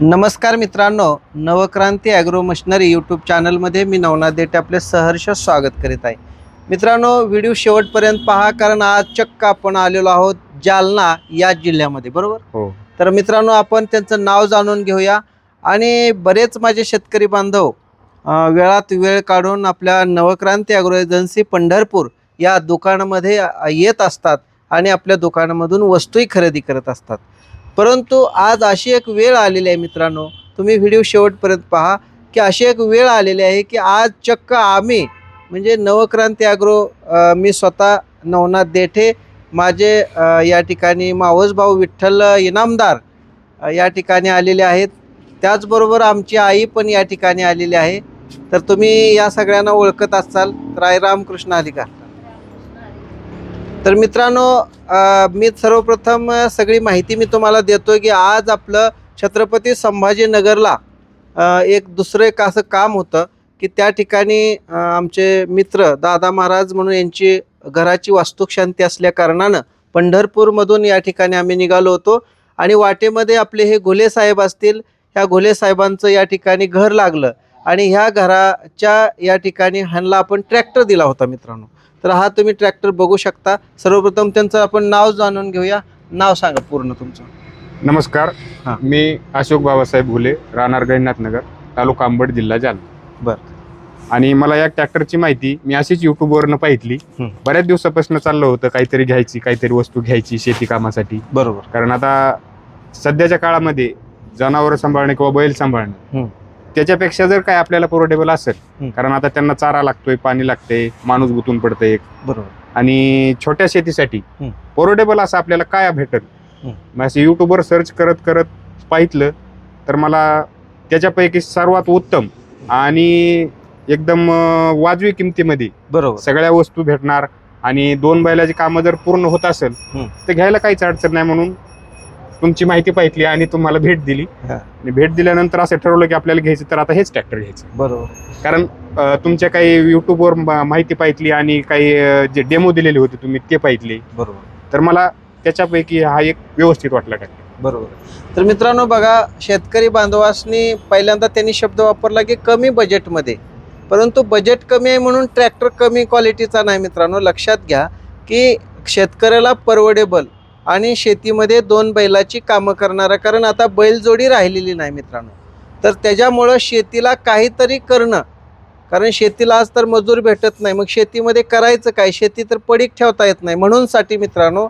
नमस्कार मित्रांनो Navkranti agro machinery YouTube चॅनलमध्ये मी नवनाथ देटे आपले सहर्ष स्वागत करीत आहे. मित्रांनो व्हिडिओ शेवटपर्यंत पहा कारण आज चक्क आपण आलेलो आहोत जालना या जिल्ह्यामध्ये बरोबर? हो. तर मित्रांनो आपण त्यांचं नाव जाणून घेऊया. आणि बरेच माझे शेतकरी बांधव अ, वेळात वेळ काढून आपल्या नवक्रांती ॲग्रो एजन्सी पंढरपूर या दुकानामध्ये अ, येत असतात आणि आपल्या दुकानामधून वस्तूही खरेदी करत असतात. परंतु आज अशी एक वेळ आलेली आहे मित्रांनो तुम्ही व्हिडिओ शेवटपर्यंत पहा की अशी एक वेळ आलेली आहे की आज चक्क आम्ही म्हणजे नवक्रांती ॲग्रो मी स्वतः नवनाथ देठे माझे या ठिकाणी मावसभाऊ विठ्ठल इनामदार या ठिकाणी आलेले आहेत. त्याचबरोबर आमची आई पण या ठिकाणी आलेली आहे. तर तुम्ही या सगळ्यांना ओळखत असाल तर आई रामकृष्ण अधिकार. तर मित्रांनो मी सर्वप्रथम सगळी माहिती मी तुम्हाला देतो की आज आपलं छत्रपती संभाजीनगरला एक दुसरं एक असं काम होतं की त्या ठिकाणी आमचे मित्र दादा महाराज म्हणून यांची घराची वास्तुशांती असल्या कारणानं पंढरपूरमधून या ठिकाणी आम्ही निघालो होतो. आणि वाटेमध्ये आपले हे घोले साहेब असतील ह्या घोले साहेबांचं या ठिकाणी घर लागलं. आणि ह्या घराच्या या ठिकाणी ह्यांना आपण ट्रॅक्टर दिला होता मित्रांनो. तर हा तुम्ही ट्रॅक्टर बघू शकता सर्वप्रथम त्यांचं आपण नाव जाणून घेऊया नाव सांगा पूर्ण तुमचं नमस्कार हा. मी अशोक बाबासाहेब भुले राहणार गहिनाथनगर तालुका अंबड जिल्हा जालना बर. आणि मला या ट्रॅक्टरची माहिती मी अशीच युट्यूबवरनं पाहितली हं. बऱ्याच दिवसापासून चाललं होतं काहीतरी घ्यायची काहीतरी वस्तू घ्यायची शेती कामासाठी बरोबर कारण आता सध्याच्या काळामध्ये जनावरं सांभाळणे किंवा बैल सांभाळणे हं. त्याच्यापेक्षा जर काय आपल्याला पोरोटेबल. असेल कारण आता त्यांना चारा लागतोय पाणी लागते माणूस गुतून पडतंय बरोबर आणि छोट्या शेतीसाठी. पोरोटेबल असं आपल्याला काय भेटेल. मग असं युट्यूबवर सर्च करत करत पाहितलं तर मला त्याच्यापैकी सर्वात उत्तम आणि एकदम वाजवी किमतीमध्ये बरोबर सगळ्या वस्तू भेटणार आणि दोन बैलाची कामं जर पूर्ण होत असेल. तर घ्यायला काहीच अडचण नाही म्हणून तुमची माहिती पाहितली आणि तुम्हाला भेट दिली. हा. आणि भेट दिल्यानंतर असं ठरवलं की आपल्याला घ्यायचं तर आता हेच ट्रॅक्टर घ्यायचं. बरोबर. कारण अं, तुमच्या काही युट्यूबवर माहिती पाहितली आणि काही अं, जे डेमो दिलेले होते तुम्ही ते पाहितले बरोबर. तर मला त्याच्यापैकी हा एक व्यवस्थित वाटला ट्रॅक्टर बरोबर. तर मित्रांनो बघा शेतकरी बांधवासनी पहिल्यांदा त्यांनी शब्द वापरला की कमी बजेटमध्ये परंतु बजेट कमी आहे म्हणून ट्रॅक्टर कमी क्वालिटीचा नाही मित्रांनो. लक्षात घ्या की शेतकऱ्याला परवडेबल. आणि शेतीमध्ये दोन बैलाची कामं करणारा. कारण आता बैलजोडी राहिलेली नाही मित्रांनो. तर त्याच्यामुळं शेतीला काहीतरी करणं. कारण शेतीला आज तर मजूर भेटत नाही. मग शेतीमध्ये करायचं काय? शेती तर पडीक ठेवता येत नाही. म्हणूनसाठी मित्रांनो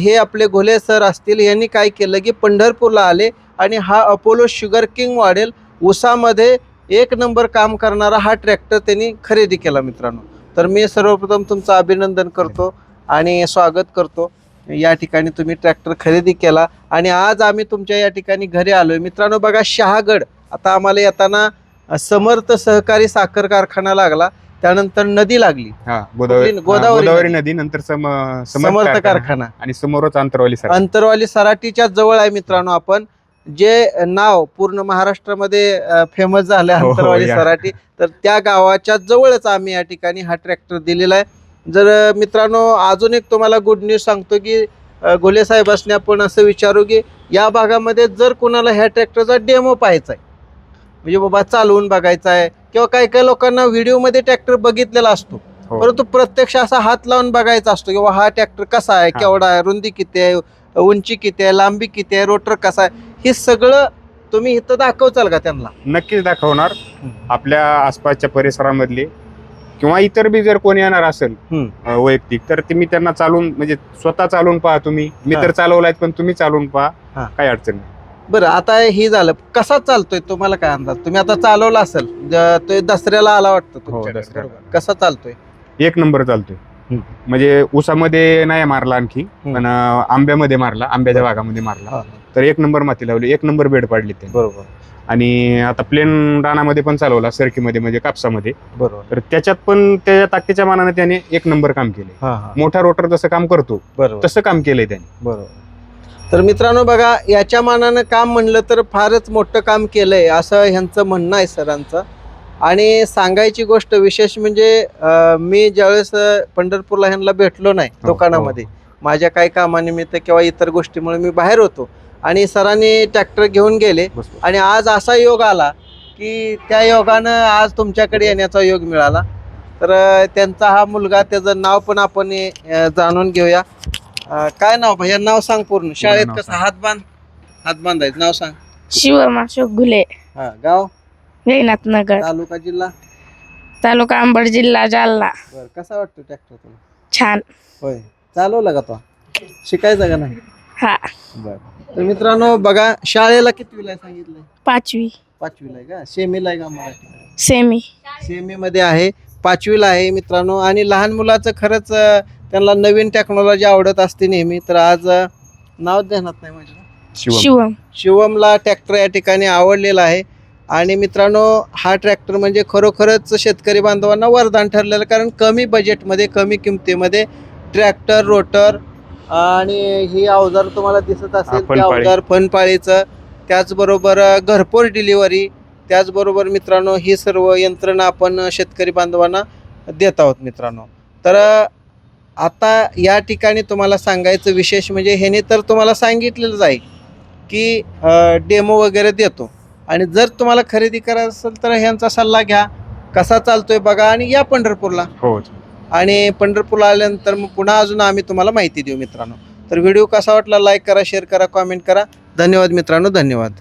हे आपले घोले सर असतील यांनी काय केलं की पंढरपूरला आले आणि हा अपोलो शुगर किंग मॉडेल उसामध्ये एक नंबर काम करणारा हा ट्रॅक्टर त्यांनी खरेदी केला मित्रांनो. तर मी सर्वप्रथम तुमचं अभिनंदन करतो आणि स्वागत करतो. या ठिकाणी तुम्ही ट्रॅक्टर खरेदी केला आणि आज आम्ही तुमच्या या ठिकाणी घरी आलोय. मित्रांनो बघा शहागड. आता आम्हाला येताना समर्थ सहकारी साखर कारखाना लागला. त्यानंतर नदी लागली. हा गोदावरी नदी. नंतर सम समर्थ कारखाना. आणि समोरच अंतरवाली अंतरवाली सराटीच्या जवळ आहे मित्रांनो आपण. जे नाव पूर्ण महाराष्ट्रामध्ये फेमस झालं हो, हो, अंतरवाली. सराटी तर त्या गावाच्या जवळच आम्ही या ठिकाणी हा ट्रॅक्टर दिलेला आहे. जर मित्रांनो अजून एक तुम्हाला गुड न्यूज सांगतो की अ, घोले साहेबांनी आपण असं विचारू की या भागामध्ये जर कोणाला ह्या ट्रॅक्टरचा डेमो पाहायचा आहे म्हणजे बाबा चालवून बघायचा आहे किंवा काही काही लोकांना व्हिडिओमध्ये ट्रॅक्टर बघितलेला असतो हो. परंतु प्रत्यक्ष असा हात लावून बघायचा असतो किंवा हा ट्रॅक्टर कसा आहे. केवढा आहे रुंदी किती आहे उंची किती आहे लांबी किती आहे रोटर कसा आहे हे सगळं तुम्ही इथं दाखवचाल का त्यांना नक्कीच दाखवणार. आपल्या आसपासच्या परिसरामधले किंवा इतर बी जर कोणी येणार असेल हं. अ, वैयक्तिक तर ते मी त्यांना चालून म्हणजे स्वतः चालून पहा तुम्ही मी हा. तर चालवलाय पण तुम्ही चालून पहा हा. काही अडचण नाही बरं आता हे झालं कसा चालतोय तुम्हाला काय अंदाज तुम्ही आता चालवला असेल ज- तो दसऱ्याला आला वाटतं तुमच्याकडे, दसऱ्याला. बरोबर. कसा चालतोय एक नंबर चालतोय हं. म्हणजे ऊसामध्ये नाही मारला आणखी हं. पण अ, आंब्यामध्ये मारला आंब्याच्या भागामध्ये मारला हा, तर एक नंबर माती लावली एक नंबर बेड पाडली ते बरोबर. आणि आता प्लेन रानामध्ये पण चालवला सरकीमध्ये म्हणजे कापसामध्ये. बरोबर. तर त्याच्यात पण त्याच्या ताकदीच्या मानाने त्याने एक नंबर काम केले. हा हा. मोठा रोटर जसं काम करतो बरोबर. तसं काम केलंय त्याने. बरोबर. तर मित्रांनो बघा याच्या मानानं काम म्हणलं तर फारच मोठं काम केलंय असं ह्यांचं म्हणणं आहे सरांचं. आणि सांगायची गोष्ट विशेष म्हणजे अं, मी ज्यावेळेस अं, पंढरपूरला ह्यांना भेटलो नाही हो, दुकानामध्ये माझ्या काही कामानिमित्त किंवा इतर गोष्टीमुळे मी बाहेर होतो. आणि सरांनी ट्रॅक्टर घेऊन गेले. आणि आज असा योग आला की त्या योगानं आज तुमच्याकडे येण्याचा योग मिळाला. तर त्यांचा हा मुलगा त्याचं नाव पण आपण जाणून घेऊया. काय नाव? भैया नाव सांग पूर्ण. शाळेत कसं. हात बांध हात बांधायचं. नाव सांग. शिवम अशोक घुले हा गाव? गैनाथ नगर. तालुका जिल्हा? तालुका अंबड जिल्हा जालना. बर कसा वाटतो ट्रॅक्टर तुला छान. होय. चालवला का तो? शिकायचा का नाही? हा. बर. तर मित्रांनो बघा शाळेला कितवीला आहे सांगितलंय? पाचवी. पाचवीला आहे का? सेमीला आहे का मराठी? सेमी. सेमी मध्ये आहे. पाचवीला आहे मित्रांनो. आणि लहान मुलाचं खरंच अं, त्यांना नवीन टेक्नॉलॉजी आवडत असते नेहमी. तर आज अं, नाव ध्यानात नाही माझ्या शिवम. शिवम. शिवमला ट्रॅक्टर या ठिकाणी आवडलेला आहे. आणि मित्रांनो हा ट्रॅक्टर म्हणजे खरोखरच शेतकरी बांधवांना वरदान ठरलेलं कारण कमी बजेटमध्ये कमी किमतीमध्ये ट्रॅक्टर रोटर आणि ही अवजार तुम्हाला दिसत असेल ते फनपाळी. अवजार फनपाळीचं. त्याचबरोबर अ, घरपोच डिलिव्हरी त्याचबरोबर मित्रांनो ही सर्व यंत्रणा आपण शेतकरी बांधवांना देत आहोत मित्रांनो. तर अ, आता या ठिकाणी तुम्हाला सांगायचं विशेष म्हणजे ह्याने तर तुम्हाला सांगितलेलंच आहे की डेमो वगैरे देतो. आणि जर तुम्हाला खरेदी करायचं असेल तर ह्यांचा सल्ला घ्या. कसा चालतोय बघा आणि या पंढरपूरला. हो आणि पंढरपूरला आल्यानंतर मग पुन्हा अजून आम्ही तुम्हाला माहिती देऊ मित्रांनो. तर व्हिडिओ कसा वाटला लाईक करा शेअर करा कॉमेंट करा. धन्यवाद मित्रांनो धन्यवाद.